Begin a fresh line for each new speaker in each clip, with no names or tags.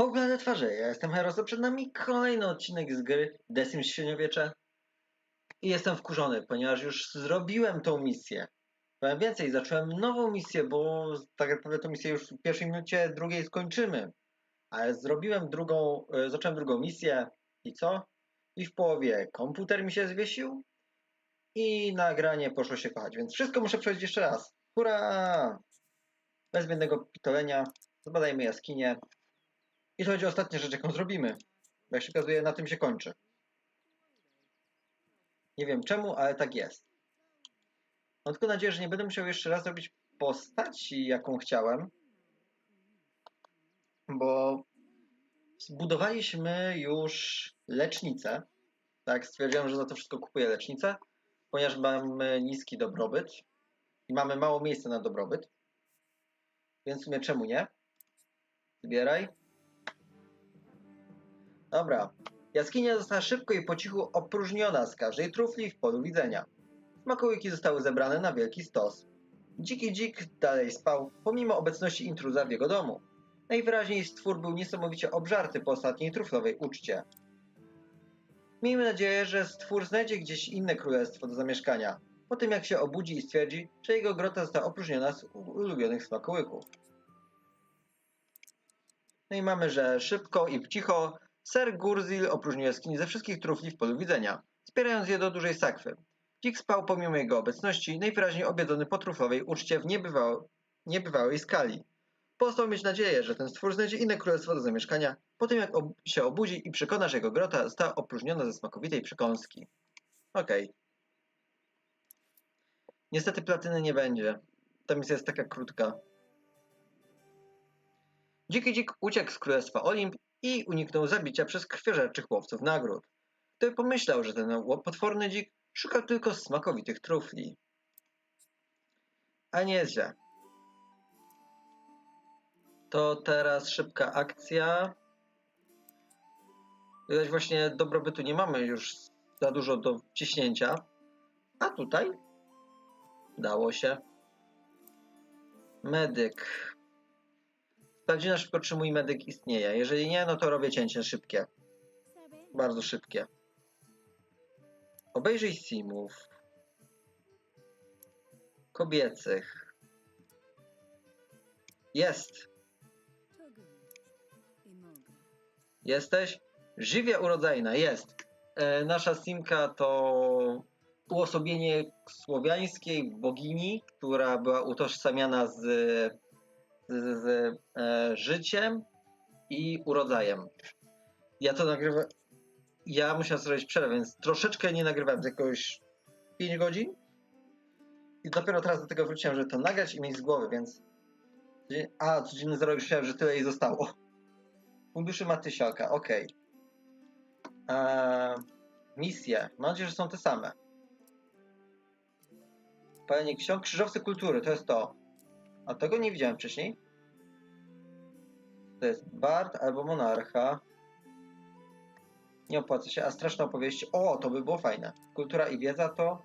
Poglądy twarzy, ja jestem Heros, a przed nami kolejny odcinek z gry The Sims Średniowiecze. I jestem wkurzony, ponieważ już zrobiłem tą misję. Powiem więcej, zacząłem nową misję, bo tak naprawdę tą misję już w pierwszej minucie drugiej skończymy. Ale zrobiłem drugą, e, zacząłem drugą misję i co? I w połowie komputer mi się zwiesił i nagranie poszło się kochać, więc wszystko muszę przejść jeszcze raz. Hurra! Bez zbędnego pitolenia, zbadajmy jaskinię, i to będzie ostatnia rzecz, jaką zrobimy. Bo jak się okazuje, na tym się kończy. Nie wiem czemu, ale tak jest. Mam tylko nadzieję, że nie będę musiał jeszcze raz robić postać, jaką chciałem. Bo zbudowaliśmy już lecznicę. Tak, stwierdziłem, że za to wszystko kupuję lecznicę, ponieważ mamy niski dobrobyt i mamy mało miejsca na dobrobyt. Więc w sumie czemu nie? Zbieraj. Dobra. Jaskinia została szybko i po cichu opróżniona z każdej trufli w polu widzenia. Smakołyki zostały zebrane na wielki stos. Dziki dzik dalej spał, pomimo obecności intruza w jego domu. Najwyraźniej stwór był niesamowicie obżarty po ostatniej truflowej uczcie. Miejmy nadzieję, że stwór znajdzie gdzieś inne królestwo do zamieszkania, po tym jak się obudzi i stwierdzi, że jego grota została opróżniona z ulubionych smakołyków. No i mamy, że szybko i cicho Ser Gurzil opróżnił jaskini ze wszystkich trufli w polu widzenia, zbierając je do dużej sakwy. Dzik spał pomimo jego obecności, najwyraźniej objedzony po truflowej uczcie w niebywa niebywałej skali. Pozostał mieć nadzieję, że ten stwór znajdzie inne królestwo do zamieszkania, po tym jak ob się obudzi i przekona, że jego grota została opróżniona ze smakowitej przekąski. Okej. Niestety platyny nie będzie. Ta misja jest taka krótka. Dziki dzik uciekł z królestwa Olimp i uniknął zabicia przez krwiożerczych łowców nagród. Gdyby pomyślał, że ten potworny dzik szukał tylko smakowitych trufli. A nie źle. To teraz szybka akcja. Widać właśnie dobrobytu nie mamy już za dużo do wciśnięcia. A tutaj dało się. Medyk. Sprawdzi na szybko, mój medyk istnieje. Jeżeli nie, no to robię cięcie szybkie. Bardzo szybkie. Obejrzyj simów. Kobiecych. Jest. Jesteś? Żywia urodzajna. Jest. E, nasza simka to uosobienie słowiańskiej bogini, która była utożsamiana z z, e, życiem i urodzajem. Ja to nagrywam. Ja musiałem zrobić przerwę, więc troszeczkę nie nagrywałem z jakoś 5 godzin. I dopiero teraz do tego wróciłem, żeby to nagrać i mieć z głowy, więc. A, codzienny zarobek myślałem, że tyle jej zostało. Funduszy ma tysiaka, okej. Eee, misje. Mam nadzieję, że są te same. Palenie ksiąg, krzyżowcy kultury, to jest to. A tego nie widziałem wcześniej. To jest Bard albo Monarcha. Nie opłaca się, a straszne opowieści. O, to by było fajne. Kultura i wiedza to.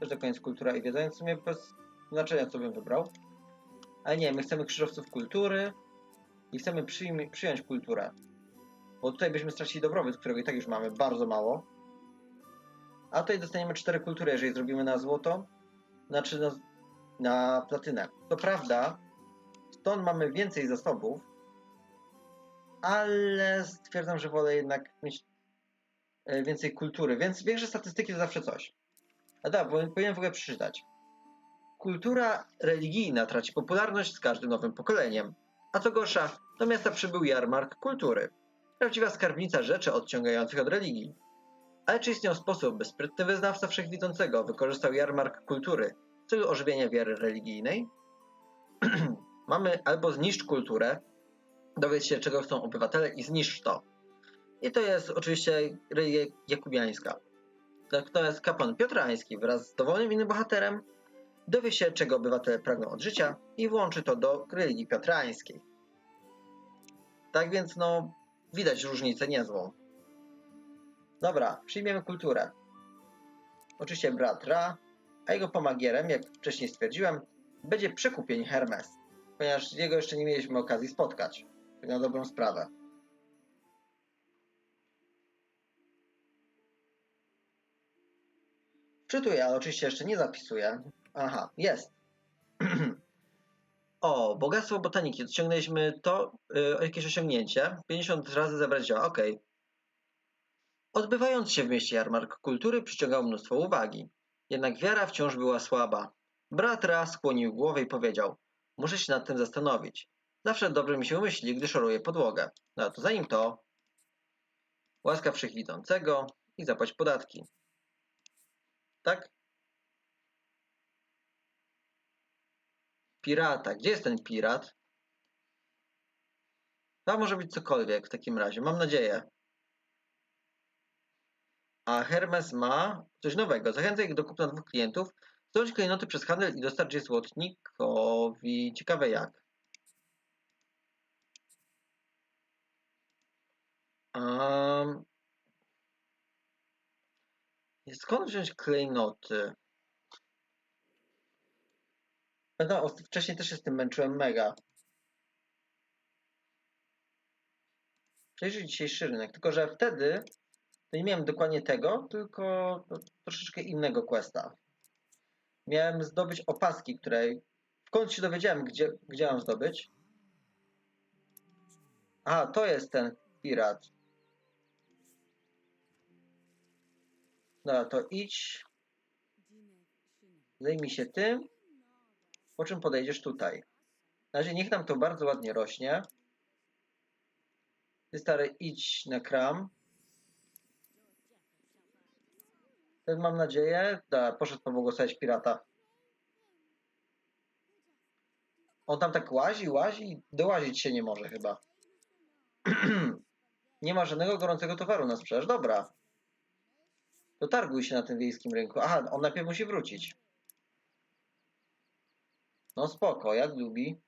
Też do końca kultura i wiedza, więc w sumie bez znaczenia, co bym wybrał. Ale nie, my chcemy krzyżowców kultury i chcemy przyjąć kulturę. Bo tutaj byśmy stracili dobrobyt, którego i tak już mamy bardzo mało. A tutaj dostaniemy cztery kultury, jeżeli zrobimy na złoto. Znaczy na, na platynę. To prawda, stąd mamy więcej zasobów, ale stwierdzam, że wolę jednak mieć e, więcej kultury, więc większe statystyki to zawsze coś. A tak, bo powinienem w ogóle przeczytać. Kultura religijna traci popularność z każdym nowym pokoleniem. A co gorsza, do miasta przybył jarmark kultury. Prawdziwa skarbnica rzeczy odciągających od religii. Ale czy istniał sposób, by sprytny wyznawca wszechwidzącego wykorzystał jarmark kultury w celu ożywienia wiary religijnej? Mamy albo zniszcz kulturę, dowiedz się czego chcą obywatele i zniszcz to. I to jest oczywiście religia jakubiańska. Natomiast kapłan Piotrański wraz z dowolnym innym bohaterem dowie się czego obywatele pragną od życia i włączy to do religii piotrańskiej. Tak więc no widać różnicę niezłą. Dobra, przyjmiemy kulturę. Oczywiście brat Ra, a jego pomagierem, jak wcześniej stwierdziłem, będzie przekupień Hermes, ponieważ jego jeszcze nie mieliśmy okazji spotkać. Na dobrą sprawę. Czytuję, ale oczywiście jeszcze nie zapisuję. Aha, jest. o, bogactwo botaniki. Odciągnęliśmy to, yy, jakieś osiągnięcie. 50 razy zebrać działa, okej. Okay. Odbywając się w mieście jarmark kultury przyciągał mnóstwo uwagi. Jednak wiara wciąż była słaba. Brat raz skłonił głowę i powiedział: Muszę się nad tym zastanowić. Zawsze dobrze mi się myśli, gdy szoruję podłogę. No to zanim to, łaska wszechwidzącego i zapłać podatki. Tak? Pirata. Gdzie jest ten pirat? To może być cokolwiek w takim razie. Mam nadzieję. A Hermes ma coś nowego. Zachęca ich do kupna dwóch klientów, zdobądź klejnoty przez handel i dostarcz je złotnikowi. Ciekawe jak. Um, skąd wziąć klejnoty? No, wcześniej też się z tym męczyłem mega. Przejrzyj dzisiejszy rynek, tylko że wtedy nie miałem dokładnie tego, tylko no, troszeczkę innego questa. Miałem zdobyć opaski, której w końcu się dowiedziałem, gdzie, gdzie mam zdobyć. A, to jest ten pirat. Dobra, to idź, zajmij się tym, po czym podejdziesz tutaj. Na razie niech nam to bardzo ładnie rośnie. Ty stary, idź na kram. Ten mam nadzieję, da, poszedł pobłogosławić pirata. On tam tak łazi, łazi, dołazić się nie może chyba. nie ma żadnego gorącego towaru na sprzedaż. Dobra. To targuj się na tym wiejskim rynku. Aha, on najpierw musi wrócić. No spoko, jak lubi.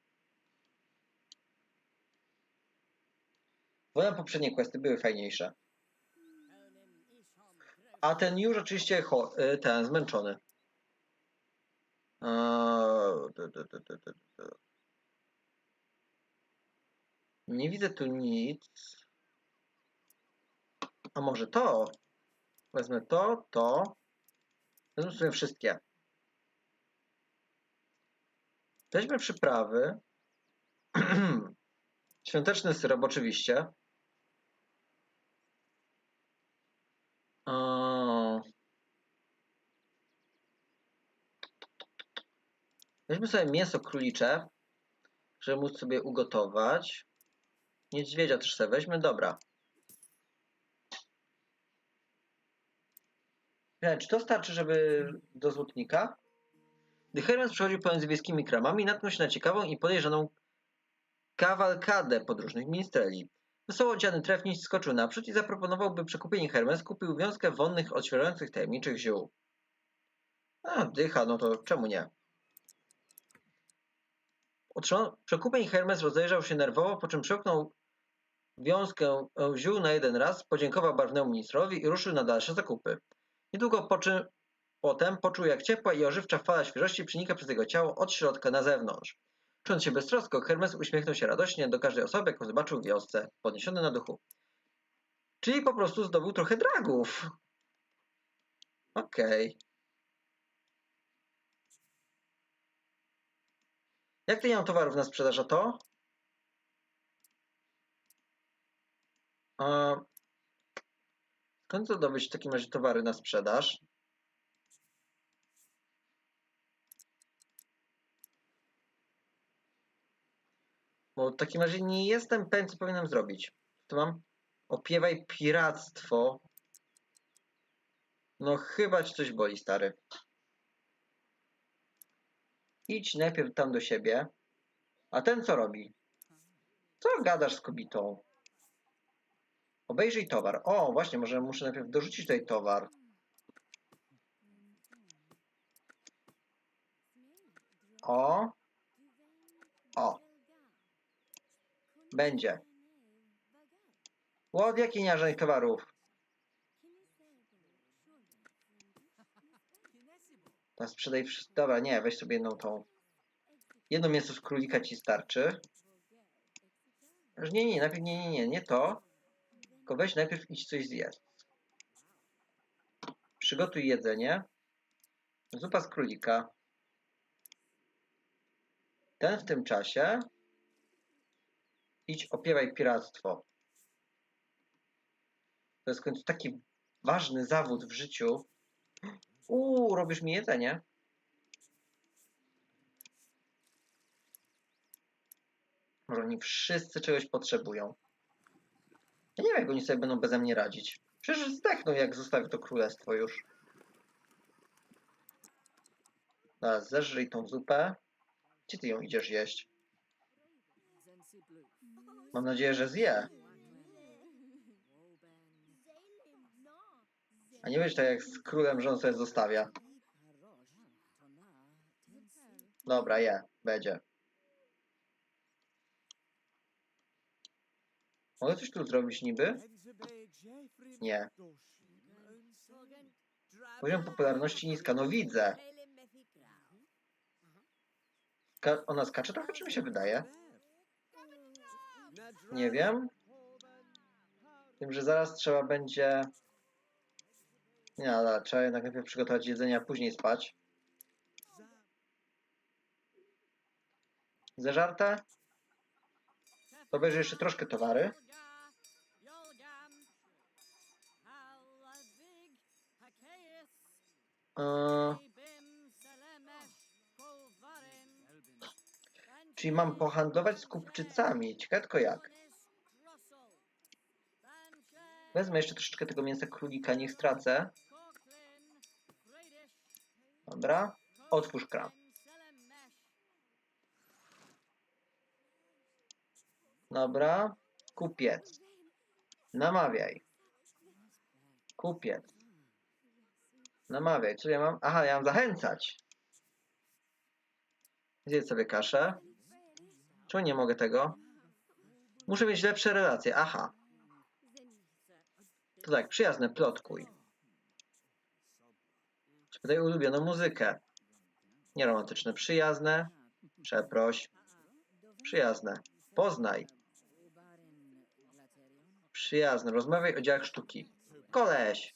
Wolę poprzednie questy, były fajniejsze. A ten już oczywiście y, ten zmęczony. Eee. Nie widzę tu nic. A może to? Wezmę to, to. Wezmę sobie wszystkie. Weźmy przyprawy. Świąteczny syrop oczywiście. O. Weźmy sobie mięso królicze, żeby móc sobie ugotować. Niedźwiedzia też sobie weźmy, dobra. Czy to starczy, żeby do złotnika? Gdy Hermes przechodził pomiędzy wiejskimi kramami, natknął się na ciekawą i podejrzaną kawalkadę podróżnych ministreli. Wesoło odziany trefniś skoczył naprzód i zaproponował, by przekupienie Hermes kupił wiązkę wonnych, otwierających tajemniczych ziół. A, dycha, no to czemu nie? Przekupień Hermes rozejrzał się nerwowo, po czym przełknął wiązkę e, ziół na jeden raz, podziękował barwnemu ministrowi i ruszył na dalsze zakupy. Niedługo po czym, potem poczuł, jak ciepła i ożywcza fala świeżości przenika przez jego ciało od środka na zewnątrz. Czując się beztrosko, Hermes uśmiechnął się radośnie do każdej osoby, jaką zobaczył w wiosce, podniesiony na duchu. Czyli po prostu zdobył trochę dragów. Okej. Jak ty nie mam towarów na sprzedaż, a to? A... Skąd zdobyć w takim razie towary na sprzedaż? Bo w takim razie nie jestem pewien, co powinienem zrobić. To mam opiewaj piractwo. No chyba ci coś boli, stary. Idź najpierw tam do siebie. A ten co robi? Co gadasz z kobietą? Obejrzyj towar. O, właśnie, może muszę najpierw dorzucić tutaj towar. O, o, będzie. Łod, jaki towarów? Sprzedaj wszystko. Dobra, nie, weź sobie jedną tą. Jedno mięso z królika ci starczy. Nie, nie, najpierw nie, nie, nie, nie to. Tylko weź najpierw idź coś zjeść. Przygotuj jedzenie. Zupa z królika. Ten w tym czasie idź opiewaj piractwo. To jest w końcu taki ważny zawód w życiu. Uuu, robisz mi jedzenie. Może oni wszyscy czegoś potrzebują. Ja nie wiem, jak oni sobie będą beze mnie radzić. Przecież zdechną, jak zostawię to królestwo już. Teraz zeżrij tą zupę. Gdzie ty ją idziesz jeść? Mam nadzieję, że zje. A nie wiesz tak jak z królem, że on sobie zostawia. Dobra, je. Będzie. Mogę coś tu zrobić niby? Nie. Poziom popularności niska. No widzę. Ka ona skacze trochę, czy mi się wydaje? Nie wiem. Tym, że zaraz trzeba będzie... Nie, ale trzeba jednak najpierw przygotować jedzenie, a później spać. Zeżarte? To bierze jeszcze troszkę towary. Eee, czyli mam pohandlować z kupczycami. Ciekawe tylko jak. Wezmę jeszcze troszeczkę tego mięsa królika, niech stracę. Dobra. Otwórz kran. Dobra. Kupiec. Namawiaj. Kupiec. Namawiaj. Co ja mam? Aha, ja mam zachęcać. Zjedz sobie kaszę. Czemu nie mogę tego? Muszę mieć lepsze relacje. Aha. To tak, przyjazne, plotkuj. Spytaj ulubioną muzykę. Nieromantyczne, przyjazne. Przeproś. Przyjazne. Poznaj. Przyjazne. Rozmawiaj o dziełach sztuki. Koleś.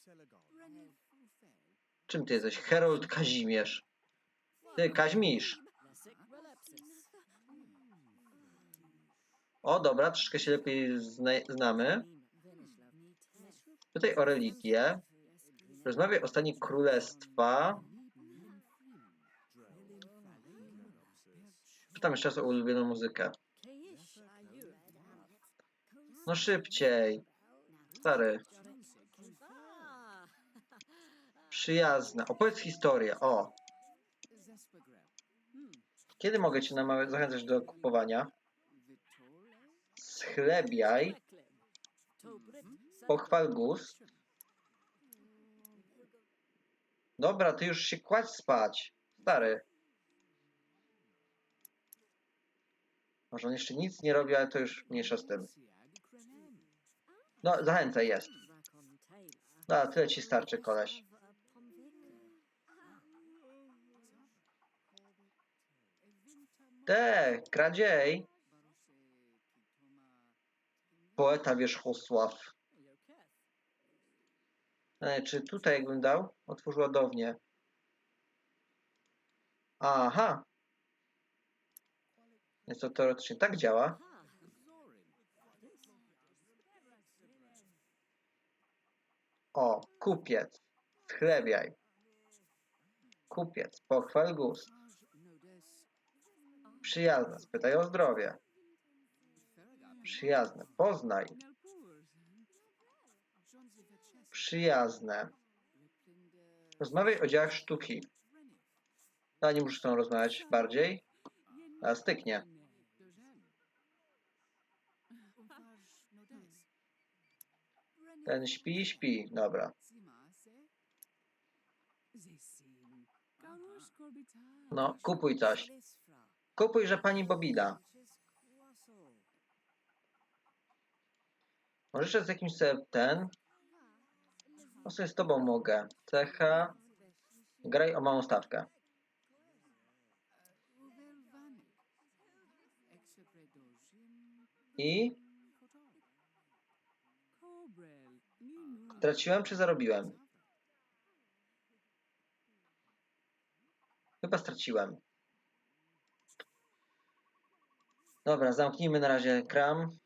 Czym ty jesteś? Herold Kazimierz. Ty, Kaźmisz. O, dobra, troszkę się lepiej zna znamy. Tutaj o religię. Rozmawiaj o stanie królestwa. Pytam jeszcze raz o ulubioną muzykę. No szybciej. Stary. Przyjazna. Opowiedz historię. O. Kiedy mogę cię zachęcać do kupowania? Schlebiaj. Pochwal gust. Dobra, ty już się kładź spać. Stary. Może on jeszcze nic nie robi, ale to już mniejsza z tym. No, zachęcaj, jest. No, tyle ci starczy, koleś. Te, kradziej. Poeta Wierzchosław. E, czy tutaj jakbym dał? Otwórz ładownię. Aha. Więc to teoretycznie tak działa. O, kupiec. Schlebiaj. Kupiec. Pochwal gust. Przyjazne. Spytaj o zdrowie. Przyjazne. Poznaj. Przyjazne. Rozmawiaj o dziełach sztuki. A nie muszę z tą rozmawiać bardziej. A styknie. Ten śpi, śpi. Dobra. No, kupuj coś. Kupuj, że pani Bobida. Może jeszcze z jakimś ten. No sobie z tobą mogę. Cecha. Graj o małą stawkę. I traciłem czy zarobiłem? Chyba straciłem. Dobra, zamknijmy na razie kram.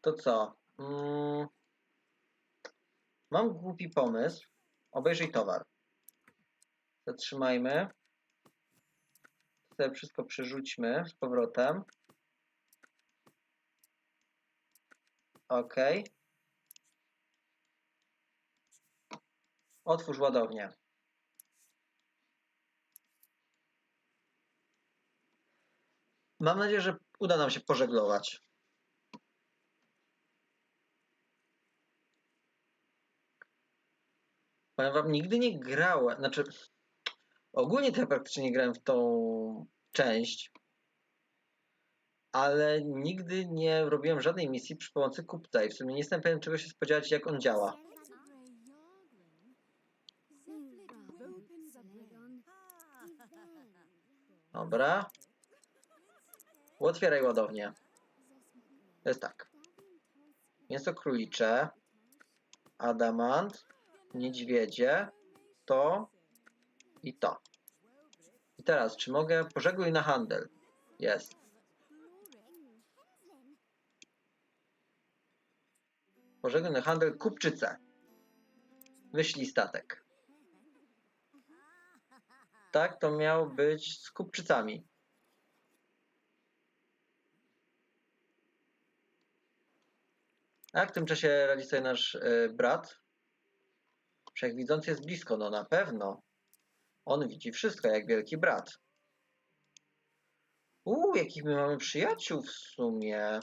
To co? Mm. Mam głupi pomysł. Obejrzyj towar. Zatrzymajmy. Sobie wszystko przerzućmy z powrotem. OK. Otwórz ładownię. Mam nadzieję, że uda nam się pożeglować. Powiem wam, nigdy nie grałem, znaczy ogólnie to ja praktycznie nie grałem w tą część, ale nigdy nie robiłem żadnej misji przy pomocy kupca i w sumie nie jestem pewien czego się spodziewać jak on działa. Dobra. Otwieraj ładownię. To jest tak. Mięso królicze, adamant, niedźwiedzie, to i to. I teraz, czy mogę pożegluj na handel? Jest. Pożegluj na handel kupczycę. Wyślij statek. Tak, to miał być z kupczycami. A w tym czasie radzi sobie nasz y, brat? Wszechwidzący jest blisko, no na pewno. On widzi wszystko, jak wielki brat. Uuu, jakich my mamy przyjaciół w sumie.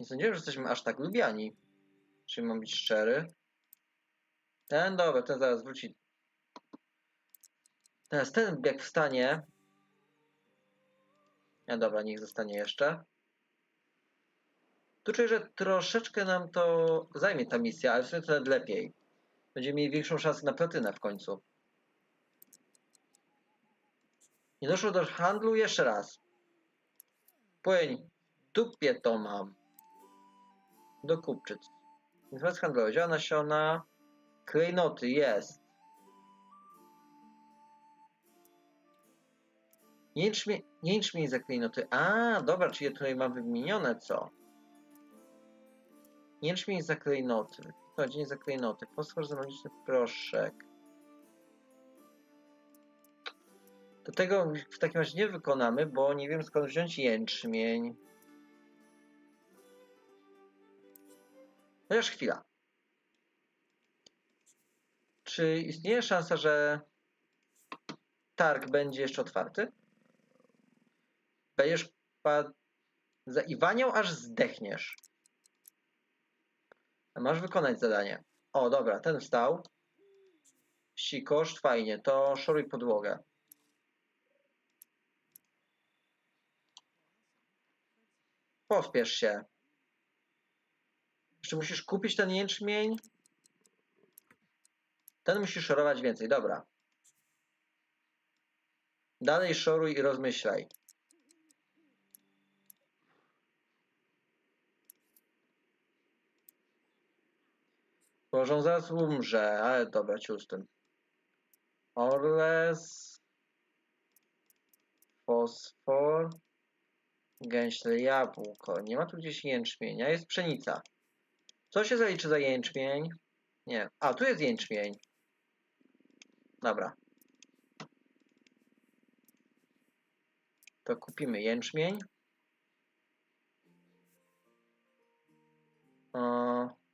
Nie sądziłem, że jesteśmy aż tak lubiani. Czy mam być szczery? Ten, dobra, ten zaraz wróci. Teraz ten, jak wstanie. Ja dobra, niech zostanie jeszcze. Tu czuję, że troszeczkę nam to zajmie ta misja, ale w sumie to nawet lepiej. Będziemy mieli większą szansę na platynę w końcu. Nie doszło do handlu jeszcze raz. Płyń. Dupie to mam. Do kupczyc. Informacje handlowe. Działa nasiona. Klejnoty. Jest. Jęczmień, jęczmień za klejnoty. A, dobra, czyli ja tutaj mam wymienione co? Jęczmień za klejnoty. Chodzenie za klejnoty. Fosfor za magiczny proszek. Do tego w takim razie nie wykonamy, bo nie wiem skąd wziąć jęczmień. Chociaż chwila. Czy istnieje szansa, że targ będzie jeszcze otwarty? Będziesz pa... zaiwaniał, aż zdechniesz. Masz wykonać zadanie. O, dobra, ten wstał. Sikoszt, fajnie. To szoruj podłogę. Pospiesz się. Jeszcze musisz kupić ten jęczmień. Ten musisz szorować więcej. Dobra. Dalej szoruj i rozmyślaj. Boże, on zaraz umrze, ale dobra, ciul. Orles. Fosfor. Gęśle jabłko. Nie ma tu gdzieś jęczmienia, jest pszenica. Co się zaliczy za jęczmień? Nie. A, tu jest jęczmień. Dobra. To kupimy jęczmień. O.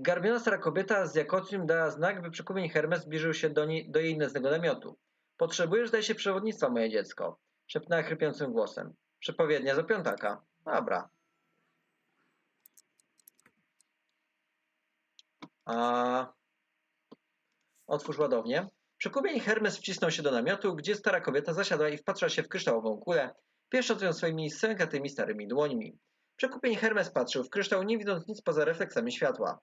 Zgarbiona stara kobieta z Jakocjum dała znak, by przekupień Hermes zbliżył się do, niej, do jej nędznego namiotu. Potrzebujesz, zdaje się, przewodnictwa, moje dziecko. Szepnęła chrypiącym głosem. Przepowiednia za piątaka. Dobra. A... Otwórz ładownię. Przekupień Hermes wcisnął się do namiotu, gdzie stara kobieta zasiadła i wpatrzyła się w kryształową kulę, pieszcząc swoimi sękatymi starymi dłońmi. Przekupień Hermes patrzył w kryształ, nie widząc nic poza refleksami światła.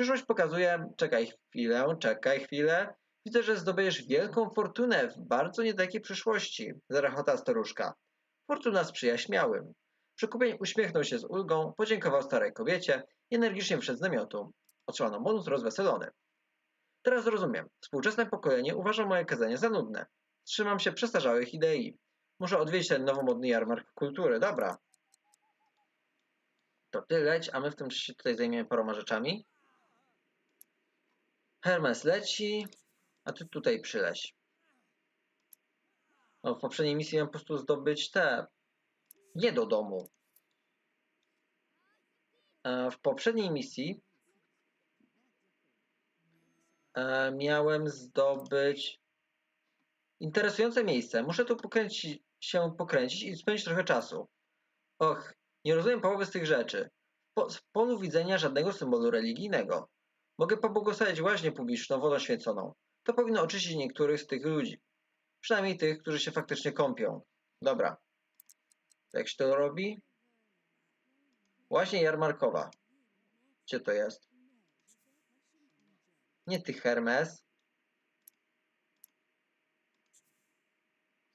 Przyszłość pokazuje, czekaj chwilę, czekaj chwilę. Widzę, że zdobędziesz wielką fortunę w bardzo niedalekiej przyszłości, zarachota staruszka. Fortuna sprzyja śmiałym. Przekupień uśmiechnął się z ulgą, podziękował starej kobiecie i energicznie wszedł z namiotu. Otrzymano bonus rozweselony. Teraz rozumiem. Współczesne pokolenie uważa moje kazanie za nudne. Trzymam się przestarzałych idei. Muszę odwiedzić ten nowomodny jarmark kultury. Dobra. To ty leć, a my w tym czasie tutaj zajmiemy paroma rzeczami. Hermes leci, a ty tutaj przyleś. No, w poprzedniej misji miałem po prostu zdobyć te. Nie do domu. E, W poprzedniej misji e, miałem zdobyć interesujące miejsce. Muszę tu pokręcić, się pokręcić i spędzić trochę czasu. Och, nie rozumiem połowy z tych rzeczy. Po, z polu widzenia żadnego symbolu religijnego. Mogę pobłogosławić łaźnię publiczną wodą święconą. To powinno oczyścić niektórych z tych ludzi. Przynajmniej tych, którzy się faktycznie kąpią. Dobra. Jak się to robi? Łaźnia jarmarkowa. Gdzie to jest? Nie ty, Hermes.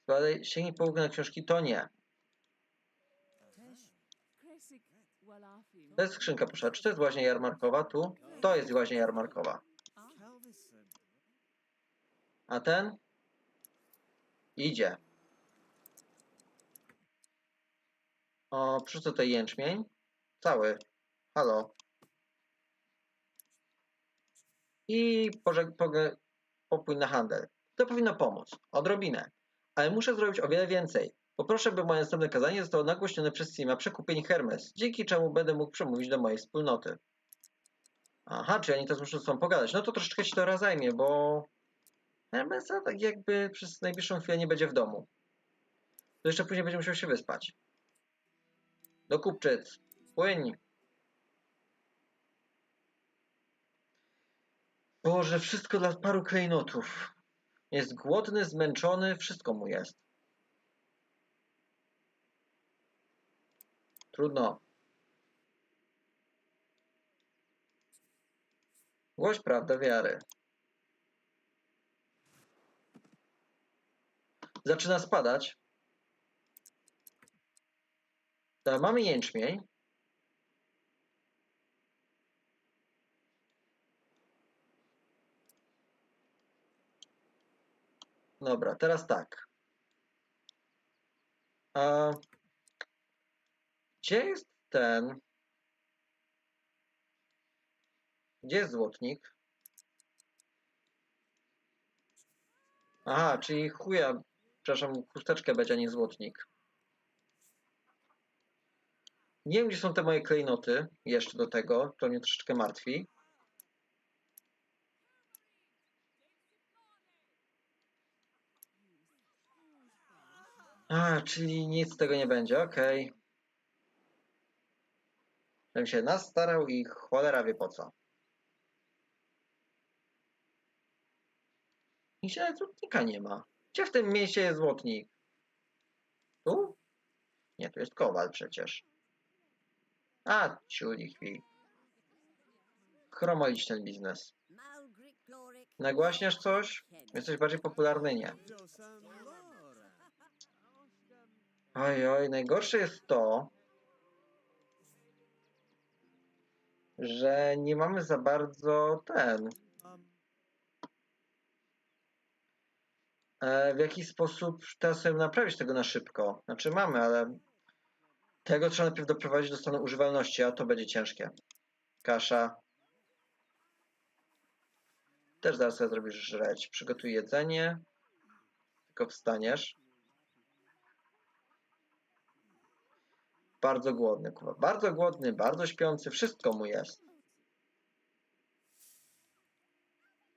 Zbadaj, sięgnij po na książki, to nie. To jest skrzynka proszę. Czy to jest łaźnia jarmarkowa tu? To jest łaźnia jarmarkowa. A ten? Idzie. O, przerzucę tutaj jęczmień. Cały. Halo. I popój na handel. To powinno pomóc. Odrobinę. Ale muszę zrobić o wiele więcej. Poproszę, by moje następne kazanie zostało nagłośnione przez Sima przekupień Hermes, dzięki czemu będę mógł przemówić do mojej wspólnoty. Aha, czy oni teraz muszą ze sobą pogadać. No to troszeczkę się to zajmie, bo Hermesa tak jakby przez najbliższą chwilę nie będzie w domu. To jeszcze później będzie musiał się wyspać. Do kupczyc. Płyń. Boże, wszystko dla paru klejnotów. Jest głodny, zmęczony, wszystko mu jest. Trudno. Głoś prawdę wiary. Zaczyna spadać. Dobra, mamy jęczmień. Dobra, teraz tak. A gdzie jest ten? Gdzie jest złotnik? Aha, czyli chuja, przepraszam, chusteczkę będzie, a nie złotnik. Nie wiem, gdzie są te moje klejnoty, jeszcze do tego, to mnie troszeczkę martwi. A, czyli nic z tego nie będzie, okej. Żebym się nastarał i cholera wie po co. Nigdzie złotnika nie ma. Gdzie w tym mieście jest złotnik? Tu? Nie, tu jest kowal przecież. A, ciuli chwil. Chromolić ten biznes. Nagłaśniasz coś? Jesteś bardziej popularny? Nie. Oj, oj, najgorsze jest to, że nie mamy za bardzo ten. E, w jaki sposób teraz sobie naprawić tego na szybko? Znaczy mamy, ale tego trzeba najpierw doprowadzić do stanu używalności, a to będzie ciężkie. Kasza. Też zaraz sobie zrobisz żreć. Przygotuj jedzenie. Tylko wstaniesz. Bardzo głodny, kurwa. Bardzo głodny, bardzo śpiący. Wszystko mu jest.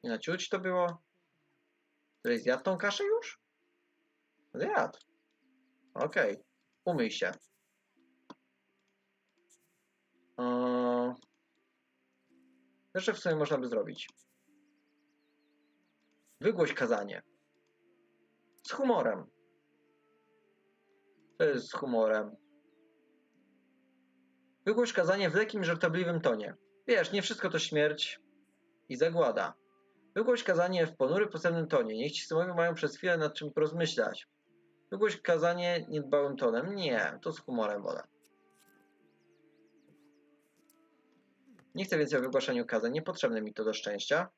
Nie na ciuć to było? Któryś zjadł tą kaszę już? Zjadł. Okej. Umyj się. Jeszcze w sumie można by zrobić. Wygłoś kazanie. Z humorem. To jest z humorem. Wygłoś kazanie w lekkim, żartobliwym tonie. Wiesz, nie wszystko to śmierć i zagłada. Wygłoś kazanie w ponury, posebnym tonie. Niech ci synowie mają przez chwilę nad czym porozmyślać. Wygłoś kazanie niedbałym tonem. Nie, to z humorem wolę. Nie chcę więcej o wygłaszaniu kazań, niepotrzebne mi to do szczęścia.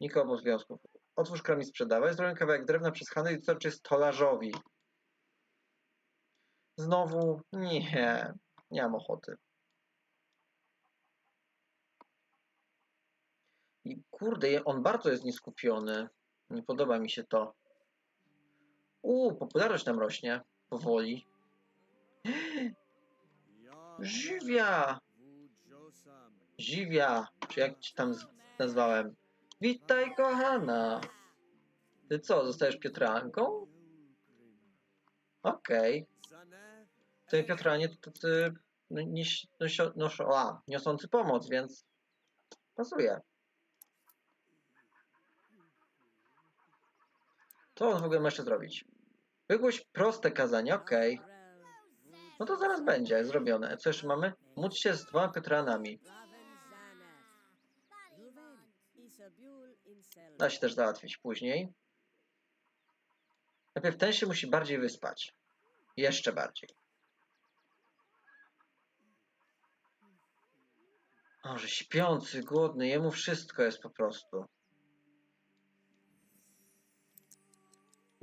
Niko obowiązków. Otwórz kram i sprzedawaj. Zrobię kawałek drewna przez handel i dostarczy stolarzowi. Znowu? Nie. Nie mam ochoty. I kurde, on bardzo jest nieskupiony. Nie podoba mi się to. Uuu, popularność nam rośnie. Powoli. Żywia! Żywia! Czy jak ci tam nazwałem? Witaj, kochana! Ty co, zostajesz Piotranką? Okej. Te Piotranie to tacy no, niosący pomoc, więc pasuje. Co on w ogóle ma jeszcze zrobić? Wygłoś proste kazanie, okej. No to zaraz będzie zrobione. Co jeszcze mamy? Módl się z dwoma Piotranami. Da się też załatwić później. Najpierw ten się musi bardziej wyspać. Jeszcze bardziej. O, że śpiący, głodny, jemu wszystko jest po prostu.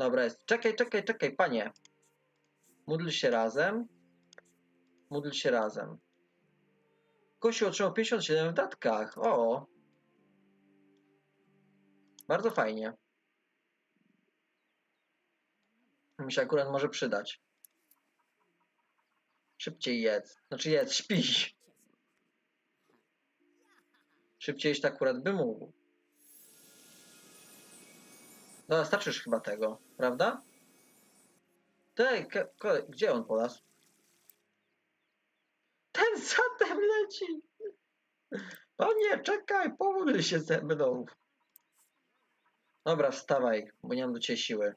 Dobra, jest. Czekaj, czekaj, czekaj, panie. Módl się razem. Módl się razem. Kościół otrzymał 57 w datkach. O! Bardzo fajnie. Mi się akurat może przydać. Szybciej jedz. Znaczy jedz, śpi. Szybciej jeść akurat by mógł. No, starczy już chyba tego, prawda? Tej, gdzie on polas? Ten zatem leci! Panie, czekaj, pomódl się ze mną. Dobra, wstawaj, bo nie mam do ciebie siły.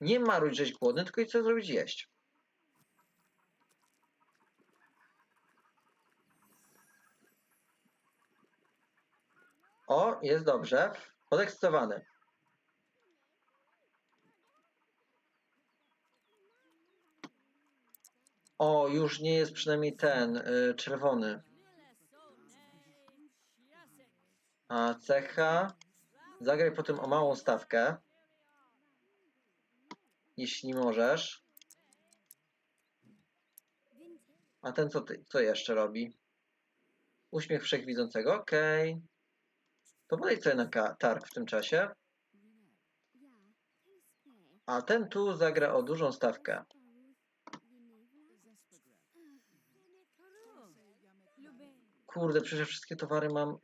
Nie maruj, żeś głodny, tylko i co zrobić jeść. O, jest dobrze. Podekscytowany. O, już nie jest przynajmniej ten, y, czerwony. A cecha. Zagraj potem o małą stawkę. Jeśli możesz. A ten co, ty, co jeszcze robi? Uśmiech wszechwidzącego. Okej. To podejdź sobie na targ w tym czasie. A ten tu zagra o dużą stawkę. Kurde, przecież wszystkie towary mam.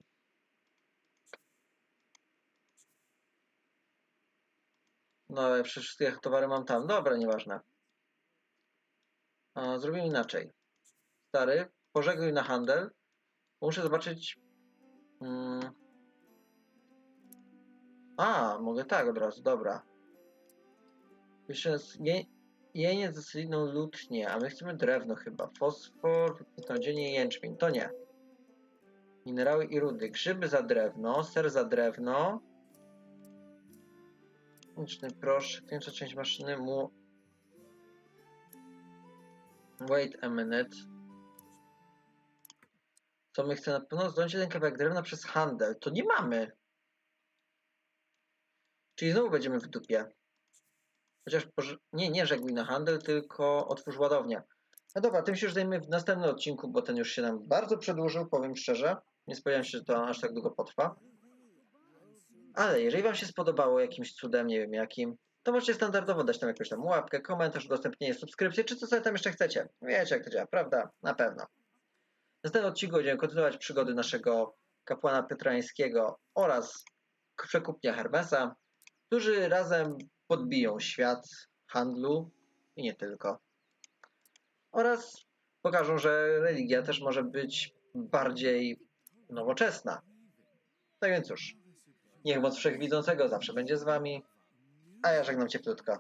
No, ale przecież wszystkie towary mam tam. Dobra, nieważne. A, zrobimy inaczej. Stary, pożegluj na handel. Muszę zobaczyć. Mm. A, mogę tak od razu, dobra. Jeszcze je, jeniec ze sliną lutnie, a my chcemy drewno chyba. Fosfor, nadzienie i jęczmień. To nie. Minerały i rudy. Grzyby za drewno, ser za drewno. Liczny proszek, większa część maszyny mu... Wait a minute. To my chcemy na pewno zdjąć jeden kawałek drewna przez handel. To nie mamy. Czyli znowu będziemy w dupie. Chociaż nie, nie żegluj na handel, tylko otwórz ładownię. No dobra, tym się już zajmiemy w następnym odcinku, bo ten już się nam bardzo przedłużył, powiem szczerze. Nie spodziewałem się, że to aż tak długo potrwa. Ale jeżeli Wam się spodobało jakimś cudem, nie wiem jakim, to możecie standardowo dać tam jakąś tam łapkę, komentarz, udostępnienie, subskrypcję, czy co sobie tam jeszcze chcecie. Wiecie jak to działa, prawda? Na pewno. W następnym odcinku będziemy kontynuować przygody naszego kapłana Petrańskiego oraz przekupnia Hermesa, którzy razem podbiją świat handlu i nie tylko. Oraz pokażą, że religia też może być bardziej nowoczesna. Tak więc cóż, niech moc wszechwidzącego zawsze będzie z wami, a ja żegnam cieplutko.